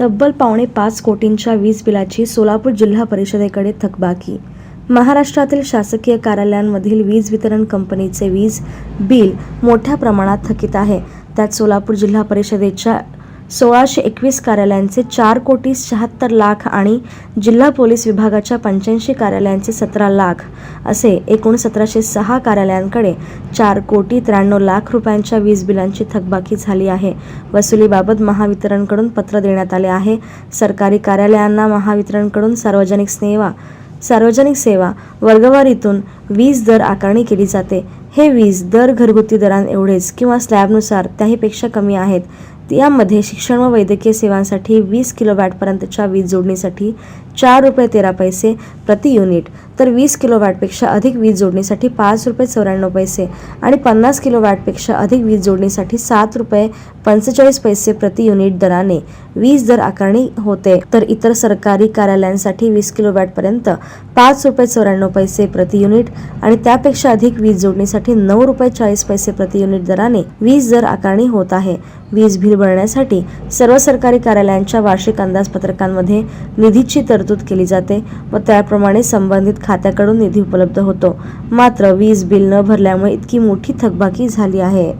तब्बल पावणे पाच कोटींच्या वीज बिलाची सोलापूर जिल्हा परिषदेकडे थकबाकी. महाराष्ट्रातील शासकीय कार्यालयांमधील वीज वितरण कंपनीचे वीज बिल मोठ्या प्रमाणात थकीत आहे. त्यात सोलापूर जिल्हा परिषदेच्या सोळाशे एकवीस कार्यालयांचे चार कोटी शहात्तर लाख आणि जिल्हा पोलीस विभागाच्या पंच्याऐंशी कार्यालयांचे सतरा लाख असे एकूण सतराशे सहा कार्यालयांकडे चार कोटी त्र्याण्णव लाख रुपयांच्या वीज बिलांची थकबाकी झाली आहे. वसुलीबाबत महावितरणकडून पत्र देण्यात आले आहे. सरकारी कार्यालयांना महावितरणकडून सार्वजनिक सेवा सार्वजनिक सेवा वर्गवारीतून वीज दर आकारणी केली जाते. हे वीज दर घरगुती दरां एवढेच किंवा स्लॅबनुसार त्याहीपेक्षा कमी आहेत. यामध्ये शिक्षण व वैद्यकीय सेवांसाठी वीस किलोवॅटपर्यंतच्या वीज जोडणीसाठी चार रुपये तेरा पैसे प्रति युनिट. तर वीस किलोवॅटपेक्षा अधिक वीज जोडणीसाठी पाच रुपये चौऱ्याण्णव पैसे आणि पन्नास किलोवॅटपेक्षा अधिक वीज जोडणीसाठी सात रुपये पंचेचाळीस पैसे प्रति युनिट दराने. वीज दर आकारणी होते. तर इतर सरकारी कार्यालयांसाठी वीस किलोवॅटपर्यंत पाच रुपये चौऱ्याण्णव पैसे प्रति युनिट आणि त्यापेक्षा अधिक वीज जोडणीसाठी नऊ रुपये चाळीस पैसे प्रति युनिट दराने वीज दर आकारणी होत आहे. वीज बिल भरण्यासाठी सर्व सरकारी कार्यालयांच्या वार्षिक अंदाजपत्रकांमध्ये निधीची तरतूद केली जाते व त्याप्रमाणे संबंधित खात्याकडून निधी उपलब्ध होतो. मात्र वीज बिल न भरल्यामुळे इतकी मोठी थकबाकी झाली आहे.